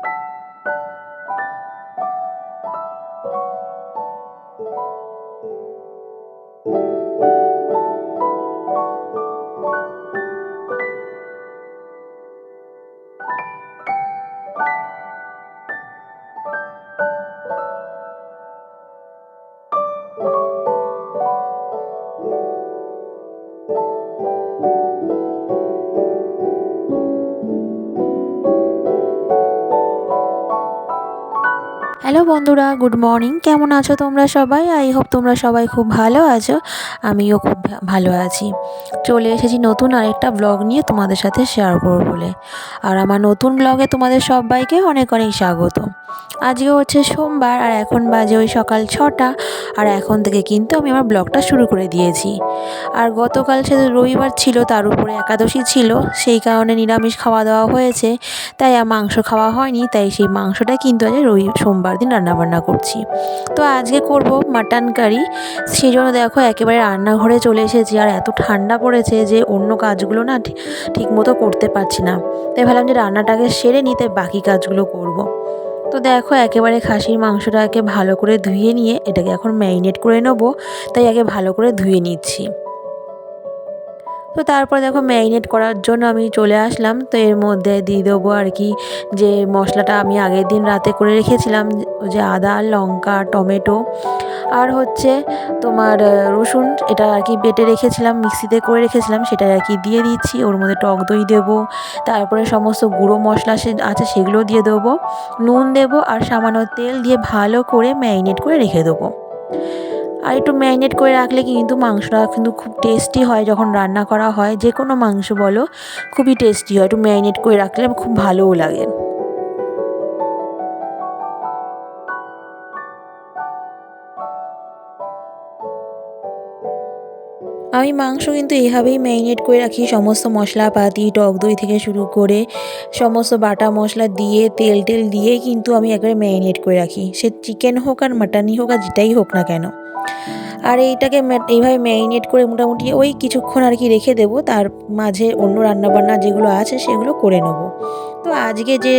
you hello বন্ধুরা, good morning. কেমন আছো তোমরা সবাই? আই হোপ তোমরা সবাই খুব ভালো আছো। আমিও খুব ভালো আছি। চলে এসেছি নতুন আরেকটা ব্লগ নিয়ে তোমাদের সাথে শেয়ার করব বলে। আর আমার নতুন ব্লগে তোমাদের সবাইকে অনেক অনেক স্বাগত। আজকে হচ্ছে সোমবার আর এখন বাজে ওই সকাল ছটা। আর এখন থেকে কিন্তু আমি আমার ব্লগটা শুরু করে দিয়েছি। আর গতকাল সে রবিবার ছিল, তার উপরে একাদশী ছিল। সেই কারণে নিরামিষ খাওয়া দাওয়া হয়েছে। তাই আর মাংস খাওয়া হয়নি, তাই সেই মাংসটা কিন্তু আজ রবি সোমবার দিন রান্নাবান্না করছি। তো আজকে করব মাটন কারি। সেই জন্য দেখো একেবারে রান্নাঘরে চলে এসেছি। আর এত ঠান্ডা পড়েছে যে অন্য কাজগুলো না ঠিক মতো করতে পারছি না। তাই ভাবলাম যে রান্নাটাকে সেরে নিতে বাকি কাজগুলো করব। তো দেখো একেবারে খাসির মাংসটাকে ভালো করে ধুয়ে নিয়ে এটাকে এখন ম্যারিনেট করে নেব। তাই আগে ভালো করে ধুয়ে নিচ্ছি। তো তারপর দেখো ম্যারিনেট করার জন্য আমি চলে আসলাম। তো এর মধ্যে দিয়ে দেবো আর কি যে মশলাটা আমি আগের দিন রাতে করে রেখেছিলাম, যে আদা, লঙ্কা, টমেটো আর হচ্ছে তোমার রসুন। এটা আর কি বেটে রেখেছিলাম, মিক্সিতে করে রেখেছিলাম সেটা আর কি দিয়ে দিচ্ছি। ওর মধ্যে টক দই দেবো, তারপরে সমস্ত গুঁড়ো মশলা সে আছে সেগুলো দিয়ে দেবো, নুন দেবো আর সামান্য তেল দিয়ে ভালো করে ম্যারিনেট করে রেখে দেবো। আর একটু ম্যারিনেট করে রাখলে কিন্তু মাংসটা কিন্তু খুব টেস্টি হয় যখন রান্না করা হয়। যে কোনো মাংস বলো, খুবই টেস্টি হয়। একটু ম্যারিনেট করে রাখলে খুব ভালোও লাগে। আমি মাংস কিন্তু এভাবেই ম্যারিনেট করে রাখি। সমস্ত মশলাপাতি, টক দই থেকে শুরু করে সমস্ত বাটা মশলা দিয়ে, তেল টেল দিয়ে কিন্তু আমি একবারে ম্যারিনেট করে রাখি। সে চিকেন হোক আর মাটনই হোক আর যেটাই হোক না কেন। আর এইটাকে এইভাবে ম্যারিনেট করে মোটামুটি ওই কিছুক্ষণ আর কি রেখে দেবো। তার মাঝে অন্য রান্নাবান্না যেগুলো আছে সেগুলো করে নেব। তো আজকে যে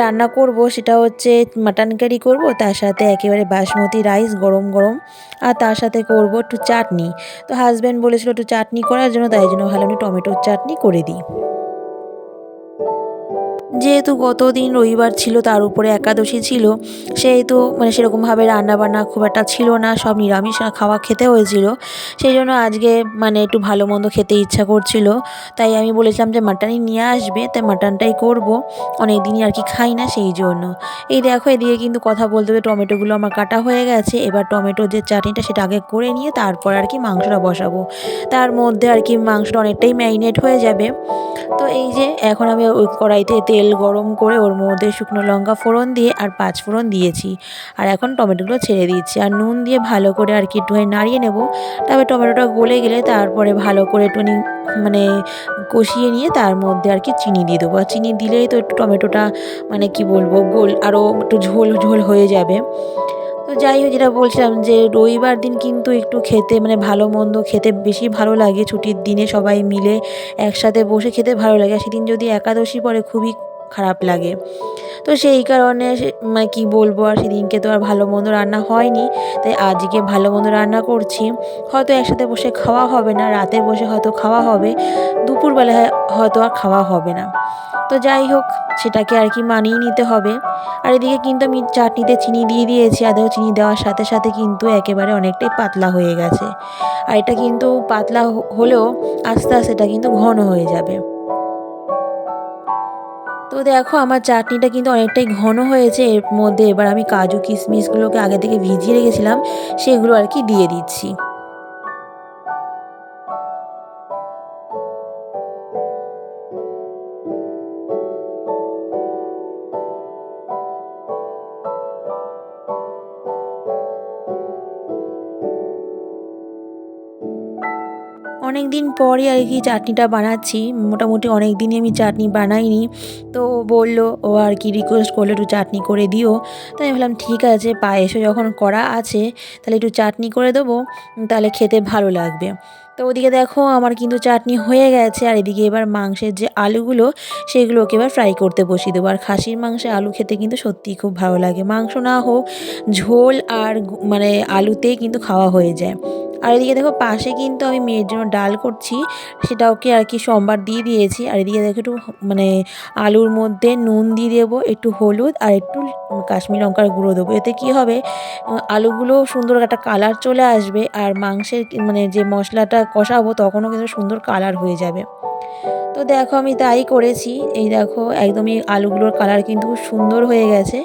রান্না করব সেটা হচ্ছে মাটন কারি করব, তার সাথে একেবারে বাসমতি রাইস গরম গরম, আর তার সাথে করব একটু চাটনি। তো হাজব্যান্ড বলেছিল একটু চাটনি করার জন্য, তাই জন্য ভালো আমি টমেটোর চাটনি করে দিই। যেহেতু গতদিন রবিবার ছিল, তার উপরে একাদশী ছিল, সেহেতু মানে সেরকমভাবে রান্নাবান্না খুব একটা ছিল না, সব নিরামিষ খাওয়া খেতে হয়েছিল। সেই জন্য আজকে মানে একটু ভালো মন্দ খেতে ইচ্ছা করছিল। তাই আমি বলেছিলাম যে মাটনই নিয়ে আসবে তাই মাটনটাই করব। অনেক দিনই আর কি খাই না সেই জন্য। এই দেখো, এদিকে কিন্তু কথা বলতে হবে টমেটোগুলো আমার কাটা হয়ে গেছে। এবার টমেটোর যে চাটনিটা সেটা আগে করে নিয়ে তারপর আর কি মাংসটা বসাবো। তার মধ্যে আর কি মাংসটা অনেকটাই ম্যারিনেট হয়ে যাবে। তো এই যে এখন আমি ওই কড়াইতে তেল গরম করে ওর মধ্যে শুকনো লঙ্কা ফোড়ন দিয়ে আর পাঁচ ফোড়ন দিয়েছি। আর এখন টমেটোগুলো ছেড়ে দিচ্ছি। আর নুন দিয়ে ভালো করে আর কি একটুখানি নাড়িয়ে নেব। তারপরে টমেটোটা গলে গেলে তারপরে ভালো করে একটুখানি মানে কষিয়ে নিয়ে তার মধ্যে আর কি চিনি দিয়ে দেবো। আর চিনি দিলেই তো একটু টমেটোটা মানে কি বলব, গোল আরও একটু ঝোল ঝোল হয়ে যাবে। তো যাই হোক, যেটা বলছিলাম যে রবিবার দিন কিন্তু একটু খেতে মানে ভালো মন্দ খেতে বেশি ভালো লাগে। ছুটির দিনে সবাই মিলে একসাথে বসে খেতে ভালো লাগে। সেদিন যদি একাদশী পরে খুবই খারাপ লাগে। তো সেই কারণে মানে কী বলব, আর সেদিনকে তো আর ভালো মন্দ রান্না হয়নি। তাই আজকে ভালো মন্দ রান্না করছি। হয়তো একসাথে বসে খাওয়া হবে না, রাতে বসে হয়তো খাওয়া হবে। দুপুরবেলায় হয়তো আর খাওয়া হবে না। তো যাই হোক, সেটাকে আর কি মানিয়ে নিতে হবে। আর এদিকে কিন্তু আমি চাটনিতে চিনি দিয়ে দিয়েছি। আর দেখো চিনি দেওয়ার সাথে সাথে কিন্তু একেবারে অনেকটাই পাতলা হয়ে গেছে। আর এটা কিন্তু পাতলা হলেও আস্তে আস্তে এটা কিন্তু ঘন হয়ে যাবে। তো দেখো আমার চাটনিটা কিন্তু অনেকটাই ঘন হয়েছে, এর মধ্যে এবার আমি কাজু কিশমিশগুলোকে আগে থেকে ভিজিয়ে রেখেছিলাম, সেগুলো আর কি দিয়ে দিচ্ছি। দিন পরে আর কি চাটনিটা বানাচ্ছি। মোটামুটি অনেক দিনই আমি চাটনি বানাইনি। তো বলল, ও আর কি রিকোয়েস্ট করল একটু চাটনি করে দিও। তাই আমি ভাবলাম, ঠিক আছে, পায়েসও যখন করা আছে, তাহলে একটু চাটনি করে দেবো, তাহলে খেতে ভালো লাগবে। তো ওদিকে দেখো, আমার কিন্তু চাটনি হয়ে গেছে। আর এদিকে এবার মাংসের যে আলুগুলো, সেগুলোকে এবার ফ্রাই করতে বসিয়ে দেবো। আর খাসির মাংসে আলু খেতে কিন্তু সত্যিই খুব ভালো লাগে। মাংস না হোক, ঝোল আর মানে আলুতেই কিন্তু খাওয়া হয়ে যায়। আর এদিকে দেখো পাশে কিন্তু আমি মেয়ের জন্য ডাল করছি, সেটা ওকে আর কি সোমবার দিয়ে দিয়েছি। আর এদিকে দেখো একটু মানে আলুর মধ্যে নুন দিয়ে দেবো, একটু হলুদ আর একটু কাশ্মীর লঙ্কার গুঁড়ো দেবো। এতে কি হবে আলুগুলো সুন্দর একটা কালার চলে আসবে আর মাংসের মানে যে মশলাটা কষাবো তখনও কিন্তু সুন্দর কালার হয়ে যাবে। তো দেখো আমি তাই করেছি। এই দেখো একদমই আলুগুলোর কালার কিন্তু সুন্দর হয়ে গেছে।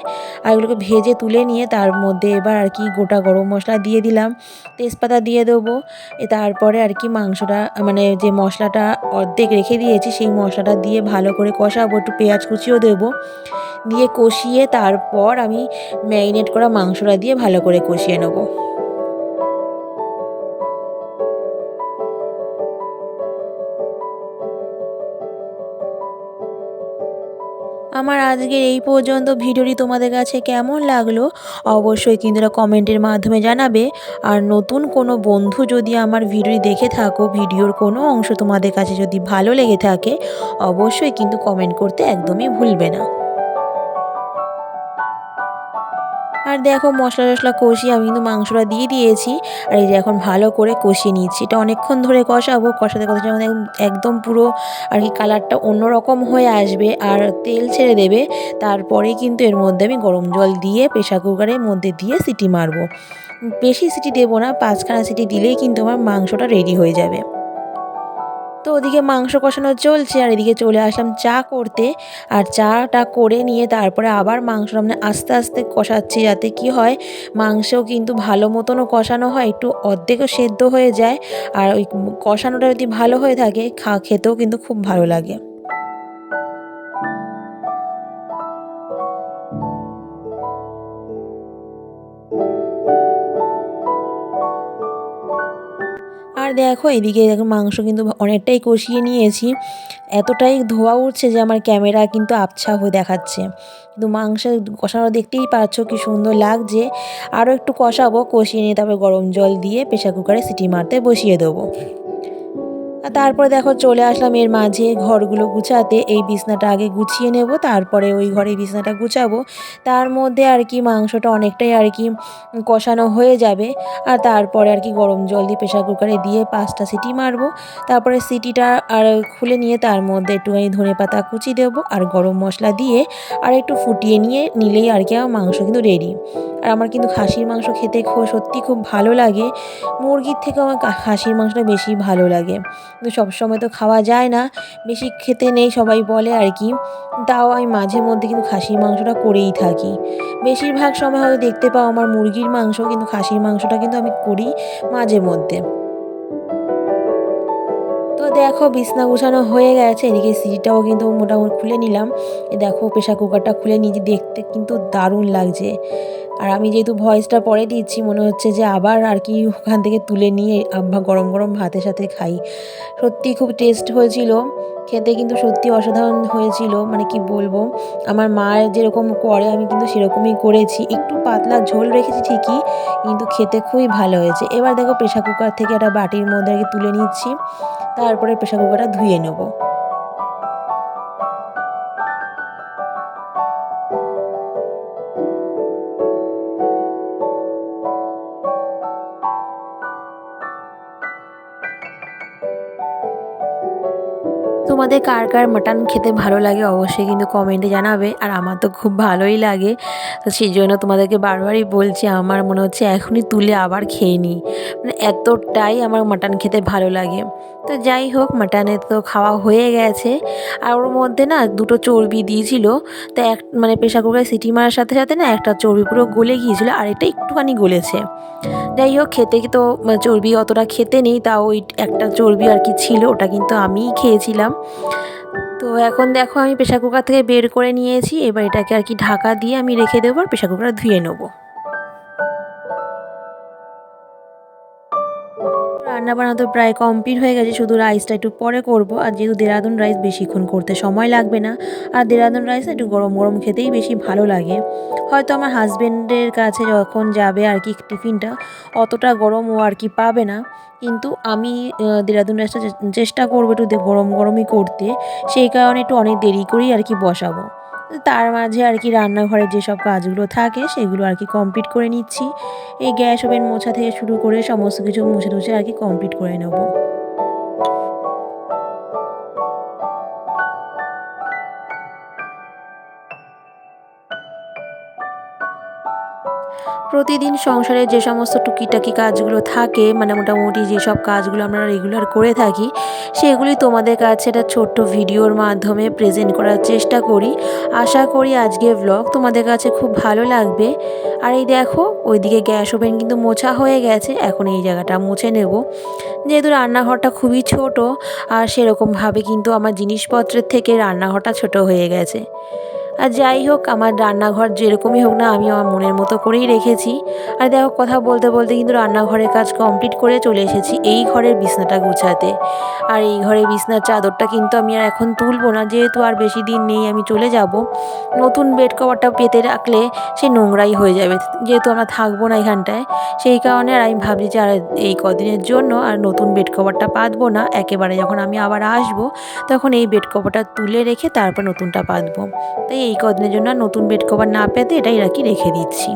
আর এগুলোকে ভেজে তুলে নিয়ে তার মধ্যে এবার আর কি গোটা গরম মশলা দিয়ে দিলাম। তেজপাতা দিয়ে দেবো। এ তারপরে আর কি মাংসটা মানে যে মশলাটা অর্ধেক রেখে দিয়েছি সেই মশলাটা দিয়ে ভালো করে কষাবো। একটু পেঁয়াজ কুচিও দেবো। দিয়ে কষিয়ে তারপর আমি ম্যারিনেট করা মাংসটা দিয়ে ভালো করে কষিয়ে নেব। আমার আজকের এই পর্যন্ত ভিডিওটি তোমাদের কাছে কেমন লাগল অবশ্যই কিন্তু কমেন্টের মাধ্যমে জানাবে। আর নতুন কোনো বন্ধু যদি আমার ভিডিওটি দেখে থাকো, ভিডিওর কোনো অংশ তোমাদের কাছে যদি ভালো লেগে থাকে, অবশ্যই কিন্তু কমেন্ট করতে একদমই ভুলবে না। আর দেখো মশলা টশলা কষিয়ে আমি কিন্তু মাংসটা দিয়ে দিয়েছি। আর এই যে এখন ভালো করে কষিয়ে নিচ্ছি। এটা অনেকক্ষণ ধরে কষাবো। কষাতে কষাতে আমাদের একদম পুরো আর কি কালারটা অন্যরকম হয়ে আসবে আর তেল ছেড়ে দেবে। তারপরে কিন্তু এর মধ্যে আমি গরম জল দিয়ে প্রেশার কুকারের মধ্যে দিয়ে সিটি মারবো। বেশি সিটি দেবো না, পাঁচখানা সিটি দিলেই কিন্তু আমার মাংসটা রেডি হয়ে যাবে। তো ওদিকে মাংস কষানো চলছে, আর এদিকে চলে আসলাম চা করতে। আর চাটা করে নিয়ে তারপরে আবার মাংস মানে আস্তে আস্তে কষাচ্ছি যাতে কি হয় মাংস কিন্তু ভালো মতনও কষানো হয়, একটু অর্ধেকও সেদ্ধ হয়ে যায়। আর ওই কষানোটা যদি ভালো হয়ে থাকে খা খেতেও কিন্তু খুব ভালো লাগে। দেখো, এদিকে দেখো মাংস কিন্তু অনেকটাই কষিয়ে নিয়েছি। এতটাই ধোয়া উঠছে যে আমার ক্যামেরা কিন্তু আবছা হয়ে দেখাচ্ছে। কিন্তু মাংস কষানো দেখতেই পাচ্ছ কি সুন্দর লাগছে। আরও একটু কষাবো, কষিয়ে নিয়ে তারপর গরম জল দিয়ে প্রেশার কুকারে সিটি মারতে বসিয়ে দেবো। তারপরে দেখো চলে আসলাম এর মাঝে ঘরগুলো গুছাতে। এই বিছনাটা আগে গুছিয়ে নেব, তারপরে ওই ঘরে বিছনাটা গুছাবো। তার মধ্যে আর কি মাংসটা অনেকটাই আর কি কষানো হয়ে যাবে। আর তারপরে আর কি গরম জল দিয়ে প্রেশার কুকারে দিয়ে পাঁচটা সিটি মারবো। তারপরে সিটিটা আর খুলে নিয়ে তার মধ্যে একটুখানি ধনে পাতা কুচি দেবো আর গরম মশলা দিয়ে আর একটু ফুটিয়ে নিয়ে নিলেই আর কি আমার মাংস কিন্তু রেডি আর আমার কিন্তু খাসির মাংস খেতে খুব সত্যি খুব ভালো লাগে। মুরগির থেকে আমার খাসির মাংসটা বেশি ভালো লাগে। কিন্তু সবসময় তো খাওয়া যায় না, বেশি খেতে নেই সবাই বলে আর কি। তাও আমি মাঝে মধ্যে কিন্তু খাসির মাংসটা করেই থাকি। বেশিরভাগ সময় হয়তো দেখতে পাও আমার মুরগির মাংস, কিন্তু খাসির মাংসটা কিন্তু আমি করি মাঝে মধ্যে। তো দেখো বিছনা গুছানো হয়ে গেছে, এদিকে সিটিটাও কিন্তু মোটামুটি খুলে নিলাম। এ দেখো প্রেশার কুকারটা খুলে নিজে দেখতে কিন্তু দারুণ লাগছে। আর আমি যেহেতু ভয়েসটা পরে দিচ্ছি, মনে হচ্ছে যে আবার আর কি ওখান থেকে তুলে নিয়ে আব্বা গরম গরম ভাতের সাথে খাই। সত্যি খুব টেস্ট হয়েছিল। খেতে কিন্তু সত্যি অসাধারণ হয়েছিল মানে কি বলব? আমার মা যেরকম করে, আমি কিন্তু সেরকমই করেছি। একটু পাতলা ঝোল রেখেছি ঠিকই, কিন্তু খেতে খুবই ভালো হয়েছে। এবার দেখো প্রেশার কুকার থেকে একটা বাটির মধ্যে আর কি তুলে নিচ্ছি, তারপরে প্রেশার কুকারটা ধুয়ে নেব। তোমাদের কার কার মাটন খেতে ভালো লাগে অবশ্যই কিন্তু কমেন্টে জানাবে। আর আমার তো খুব ভালোই লাগে। তো সেই জন্য তোমাদেরকে বারবারই বলছি, আমার মনে হচ্ছে এখনই তুলে আবার খেয়ে নিই। মানে এতটাই আমার মাটন খেতে ভালো লাগে। তো যাই হোক মাটনে তো খাওয়া হয়ে গেছে। আর ওর মধ্যে না দুটো চর্বি দিয়েছিল। তো এক মানে প্রেশার কুকারে সিটি মারার সাথে সাথে না একটা চর্বি পুরো গলে গিয়েছিল আর এটা একটুখানি গলেছে। যাই হোক, খেতে তো চর্বি অতটা খেতে নেই তা ওই একটা চর্বি আর কি ছিল, ওটা কিন্তু আমিই খেয়েছিলাম। তো এখন দেখো আমি প্রেশার কুকার থেকে বের করে নিয়েছি। এবার এটাকে আর কি ঢাকা দিয়ে আমি রেখে দেবো আর প্রেশার কুকার ধুয়ে নেব। রান্না বান্না তো প্রায় কমপ্লিট হয়ে গেছে, শুধু রাইসটা একটু পরে করব। আর যেহেতু দেরাদুন রাইস বেশিক্ষণ করতে সময় লাগবে না, আর দেরাদুন রাইস একটু গরম গরম খেতেই বেশি ভালো লাগে। হয়তো আমার হাজব্যান্ডের কাছে যখন যাবে আর কি টিফিনটা, অতটা গরম ও আর কি পাবে না। কিন্তু আমি দেরাদুন রাইসটা চেষ্টা করব একটু গরম গরমই করতে। সেই কারণে একটু অনেক দেরি করেই আর কি বসাবো। তার মাঝে আর কি রান্নাঘরের যেসব কাজগুলো থাকে সেগুলো আর কি কমপ্লিট করে নিচ্ছি। এই গ্যাস ওভেন মোছা থেকে শুরু করে সমস্ত কিছু মুছে টুছে আর কি কমপ্লিট করে নেব। প্রতিদিন সংসারে যে সমস্ত টুকিটাকি কাজগুলো থাকে মানে মোটামুটি যেসব কাজগুলো আমরা রেগুলার করে থাকি, সেগুলি তোমাদের কাছে একটা ছোট্ট ভিডিওর মাধ্যমে প্রেজেন্ট করার চেষ্টা করি। আশা করি আজকের ব্লগ তোমাদের কাছে খুব ভালো লাগবে। আর এই দেখো, ওইদিকে গ্যাস ওভেন কিন্তু মোছা হয়ে গেছে, এখন এই জায়গাটা মুছে নেব। যেহেতু রান্নাঘরটা খুবই ছোট, আর সেরকমভাবে কিন্তু আমার জিনিসপত্রের থেকে রান্নাঘরটা ছোট হয়ে গেছে। আর যাই হোক, আমার রান্নাঘর যেরকমই হোক না, আমি আমার মনের মতো করেই রেখেছি। আর দেখো, কথা বলতে বলতে কিন্তু রান্নাঘরের কাজ কমপ্লিট করে চলে এসেছি এই ঘরের বিছনাটা গুছাতে। আর এই ঘরের বিছনার চাদরটা কিন্তু আমি আর এখন তুলবো না, যেহেতু আর বেশি দিন নেই, আমি চলে যাব। নতুন বেড কভারটা পেতে রাখলে সে নোংরাই হয়ে যাবে, যেহেতু আমরা থাকব না এখানটায়। সেই কারণে আর আমি ভাবছি যে আর এই কদিনের জন্য আর নতুন বেড কভারটা পাতবো না, একেবারে যখন আমি আবার আসব, তখন এই বেড কভারটা তুলে রেখে তারপর নতুনটা পাতবো। তাই এই কদিনের জন্য নতুন বেড কভার না পেতে এটাই রাখি রেখে দিচ্ছি।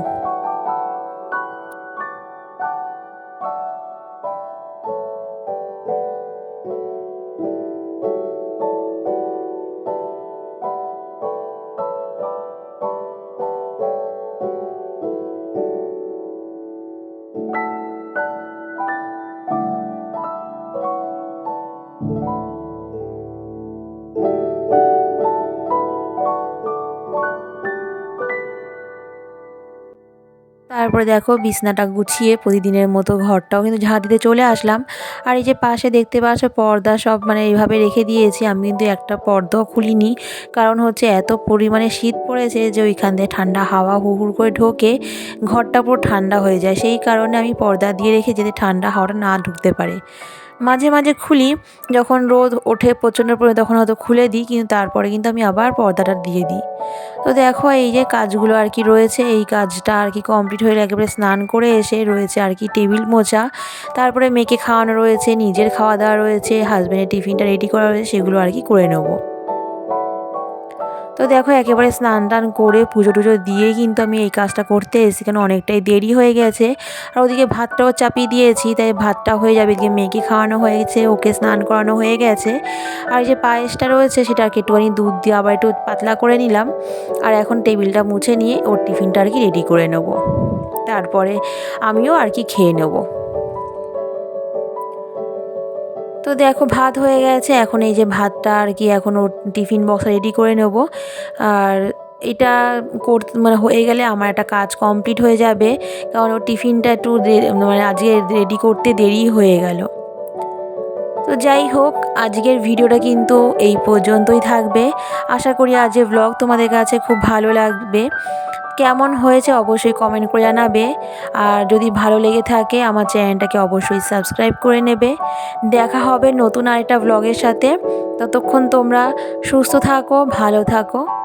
তারপরে দেখো বিছনাটা গুছিয়ে প্রতিদিনের মতো ঘরটাও কিন্তু ঝাঁ দিতে চলে আসলাম। আর এই যে পাশে দেখতে পাচ্ছ পর্দা সব মানে এইভাবে রেখে দিয়েছি। আমি কিন্তু একটা পর্দাও খুলিনি। কারণ হচ্ছে এত পরিমাণে শীত পড়েছে যে ওইখান দিয়ে ঠান্ডা হাওয়া হুহুর করে ঢোকে ঘরটা পুরো ঠান্ডা হয়ে যায়। সেই কারণে আমি পর্দা দিয়ে রেখে যাতে ঠান্ডা হাওয়াটা না ঢুকতে পারে। মাঝে মাঝে খুলি, যখন রোদ ওঠে প্রচণ্ড পরে তখন হয়তো খুলে দিই, কিন্তু তারপরে কিন্তু আমি আবার পর্দাটা দিয়ে দিই। তো দেখো, এই যে কাজগুলো আর কি রয়েছে, এই কাজটা আর কি কমপ্লিট হয়ে একেবারে স্নান করে এসে রয়েছে আর কি টেবিল মোছা। তারপরে মেয়েকে খাওয়ানো রয়েছে, নিজের খাওয়া দাওয়া রয়েছে হাজব্যান্ডের টিফিনটা রেডি করা রয়েছে, সেগুলো আর কি করে নেব। তো দেখো, একেবারে স্নান টান করে পুজো টুজো দিয়ে কিন্তু আমি এই কাজটা করতে এসেছি, কেন অনেকটাই দেরি হয়ে গেছে। আর ওদিকে ভাতটাও চাপিয়ে দিয়েছি, তাই ভাতটা হয়ে যাবে, এদিকে মেয়েকে খাওয়ানো হয়েছে, ওকে স্নান করানো হয়ে গেছে। আর যে পায়েসটা রয়েছে, সেটা আর কি একটুখানি দুধ দিয়ে আবার একটু পাতলা করে নিলাম। আর এখন টেবিলটা মুছে নিয়ে ওর টিফিনটা আর কি রেডি করে নেব। তারপরে আমিও আর কি খেয়ে নেব। তো দেখো ভাত হয়ে গেছে, এখন এই যে ভাতটা আর কি এখন টিফিন বক্স রেডি করে নেব। আর এটা করতে মানে হয়ে গেলে আমার একটা কাজ কমপ্লিট হয়ে যাবে, কারণ ওর টিফিনটা একটু মানে আজকে রেডি করতে দেরি হয়ে গেল। তো যাই হোক, আজকের ভিডিওটা কিন্তু এই পর্যন্তই থাকবে। আশা করি আজকের ব্লগ তোমাদের কাছে খুব ভালো লাগবে। কেমন হয়েছে অবশ্যই কমেন্ট করে জানাবে। আর যদি ভালো লেগে থাকে, আমার চ্যানেলটাকে অবশ্যই সাবস্ক্রাইব করে নেবে। দেখা হবে নতুন আরেকটা ব্লগের সাথে। ততক্ষণ তোমরা সুস্থ থাকো, ভালো থাকো।